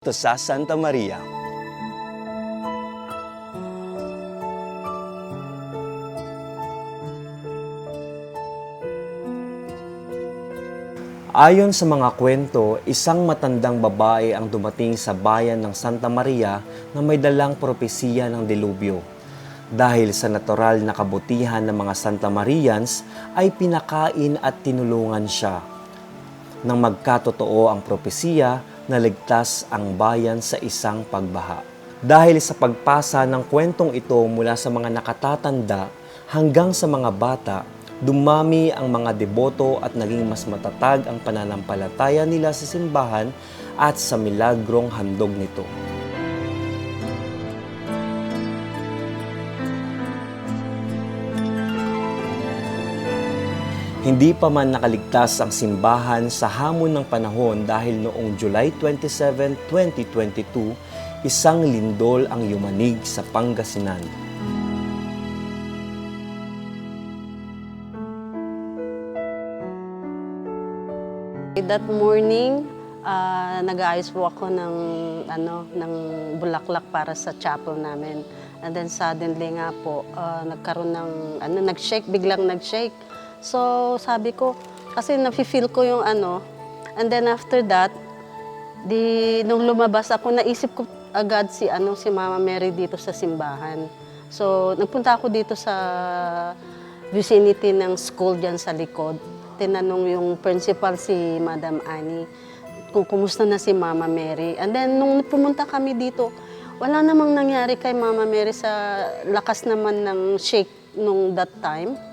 to sa Santa Maria. Ayon sa mga kwento, isang matandang babae ang dumating sa bayan ng Santa Maria na may dalang propesiya ng delubyo. Dahil sa natural na kabutihan ng mga Santa Marians, ay pinakain at tinulungan siya. Nang magkatotoo ang propesiya, naligtas ang bayan sa isang pagbaha. Dahil sa pagpasa ng kwentong ito mula sa mga nakatatanda hanggang sa mga bata, dumami ang mga deboto at naging mas matatag ang pananampalataya nila sa simbahan at sa milagrong handog nito. Hindi pa man nakaligtas ang simbahan sa hamon ng panahon dahil noong July 27, 2022, isang lindol ang yumanig sa Pangasinan. That morning, ah, nag-aayos po ako ng, ano, ng bulaklak para sa chapel namin. And then suddenly nga po, ah, nagkaroon ng, ano, nag-shake, biglang nag-shake. So sabi ko, kasi nafe-feel ko yung ano. And then after that, di, nung lumabas ako, naisip ko agad si, ano, si Mama Mary dito sa simbahan. So nagpunta ako dito sa vicinity ng school dyan sa likod. Tinanong yung principal si Madam Annie kung kumusta na si Mama Mary. And then nung pumunta kami dito, wala namang nangyari kay Mama Mary sa lakas naman ng shake nung that time.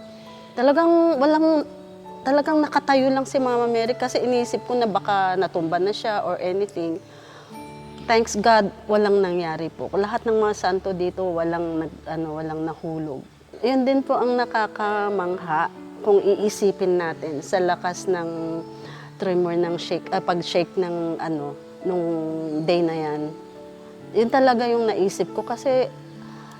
Talagang walang talagang nakatayo lang si Mama Mary kasi iniisip ko na baka natumba na siya or anything. Thanks God, walang nangyari po. Lahat ng mga santo dito walang nag, ano, walang nahulog. Yun din po ang nakakamangha kung iisipin natin sa lakas ng tremor ng shake, ah, pag-shake ng ano, nung day na yan. Yun talaga yung naisip ko kasi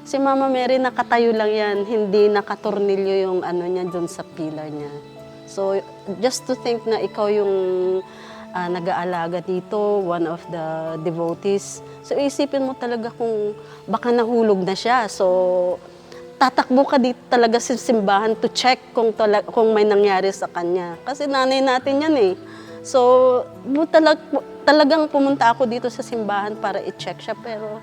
si Mama Mary nakatayo lang yan, hindi nakatornilyo yung ano niya dun sa pillar niya. So just to think na ikaw yung ah, nag-aalaga dito, one of the devotees. So isipin mo talaga kung baka nahulog na siya. So tatakbo ka dito talaga sa simbahan to check kung, tala- kung may nangyari sa kanya. Kasi nanay natin yan eh. So, talag, talagang pumunta ako dito sa simbahan para i-check siya. Pero,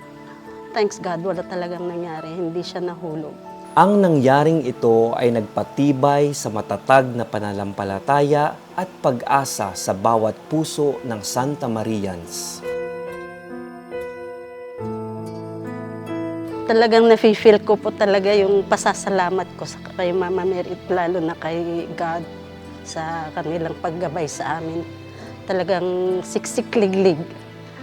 thanks God, wala talagang nangyari. Hindi siya nahulog. Ang nangyaring ito ay nagpatibay sa matatag na pananampalataya at pag-asa sa bawat puso ng Santa Marians. Talagang nafe-feel ko po talaga yung pasasalamat ko sa kay Mama Mary, lalo na kay God sa kanilang paggabay sa amin. Talagang siksikliglig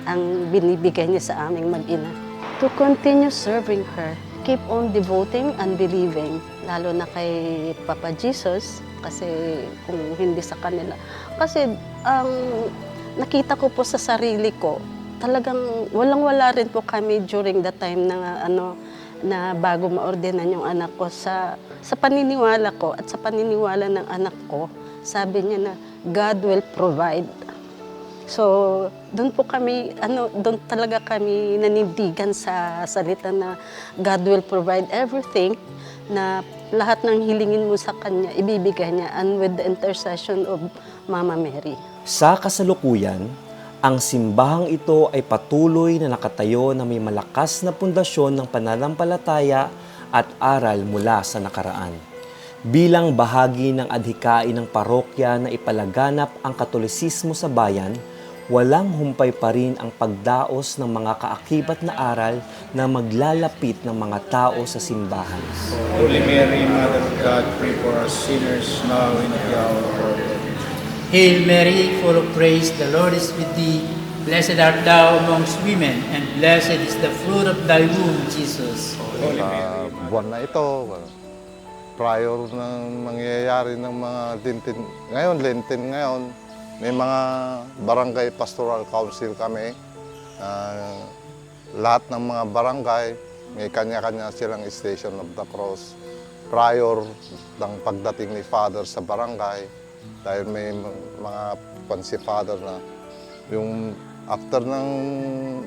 ang binibigay niya sa aming mag-ina. To continue serving her, keep on devoting and believing, lalo na kay Papa Jesus, kasi kung hindi sa kanila. Kasi ang nakita ko po sa sarili ko, talagang walang-wala rin po kami during the time na ano na bago maordinan yung anak ko sa sa paniniwala ko at sa paniniwala ng anak ko sabi niya na God will provide so doon po kami ano doon talaga kami nanindigan sa salita na God will provide everything na lahat ng hilingin mo sa kanya ibibigay niya and with the intercession of Mama Mary Sa kasalukuyan, ang simbahang ito ay patuloy na nakatayo na may malakas na pundasyon ng pananampalataya at aral mula sa nakaraan. Bilang bahagi ng adhikain ng parokya na ipalaganap ang katolisismo sa bayan, walang humpay pa rin ang pagdaos ng mga kaakibat na aral na maglalapit ng mga tao sa simbahan. Holy Mary, Mother of God, pray for us sinners now and at the hour of our death. Hail Mary, full of grace, the Lord is with thee. Blessed art thou amongst women, and blessed is the fruit of thy womb, Jesus. Sa buwan na ito, prior ng mangyayari ng mga Lenten, ngayon, Lenten ngayon, may mga barangay pastoral council kami. Ah, lahat ng mga barangay, may kanya-kanya silang Station of the Cross. Prior ng pagdating ni Father sa barangay, dahil may mga pan si Father na yung After ng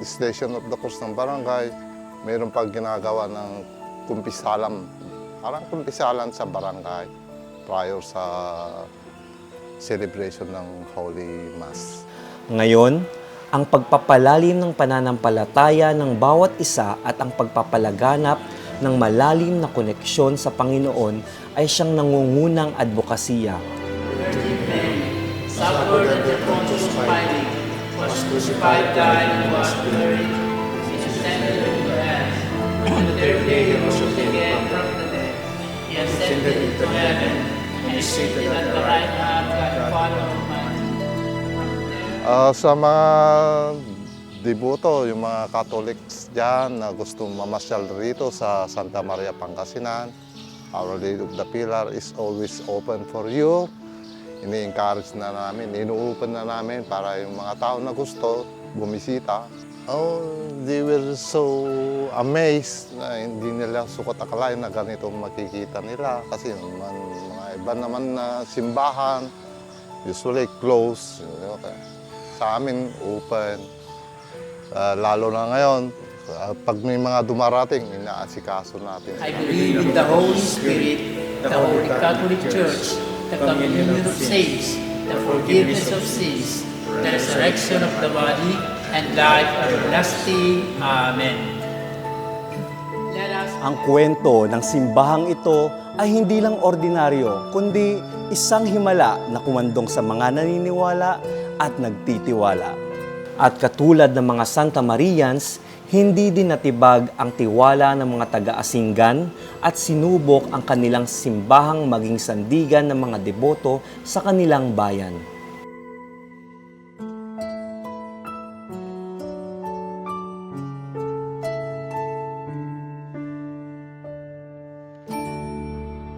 Station of the Cross ng barangay, mayroon pag ginagawa ng kumpisalam. Parang kumpisalan sa barangay prior sa celebration ng Holy Mass. Ngayon, ang pagpapalalim ng pananampalataya ng bawat isa at ang pagpapalaganap ng malalim na koneksyon sa Panginoon ay siyang nangungunang advokasya. suffered under Pontius Pilate, was crucified, died, and was buried, and ascended into heaven. On the third day he rose again from the dead. He ascended into heaven, From there, Ah, sa mga deboto, yung mga Catholics dyan na gusto mamasyal rito sa Santa Maria Pangasinan, Our Lady of the Pilar is always open for you. Ini-encourage na namin, inu-open na namin para yung mga tao na gusto bumisita. Oh, they were so amazed na hindi nila sukat akalain na ganito makikita nila. Kasi mga iba naman na simbahan, usually closed. Okay. Sa amin, open. Ah, lalo na ngayon, ah, pag may mga dumarating, inaasikaso natin. I believe in the Holy Spirit, the Holy Catholic Church, the communion of saints, the forgiveness of sins, the resurrection of the body, and life everlasting. Amen. Ang kwento ng simbahang ito ay hindi lang ordinaryo, kundi isang himala na kumandong sa mga naniniwala at nagtitiwala. At katulad ng mga Santa Marians, hindi din natibag ang tiwala ng mga taga-asinggan at sinubok ang kanilang simbahang maging sandigan ng mga deboto sa kanilang bayan.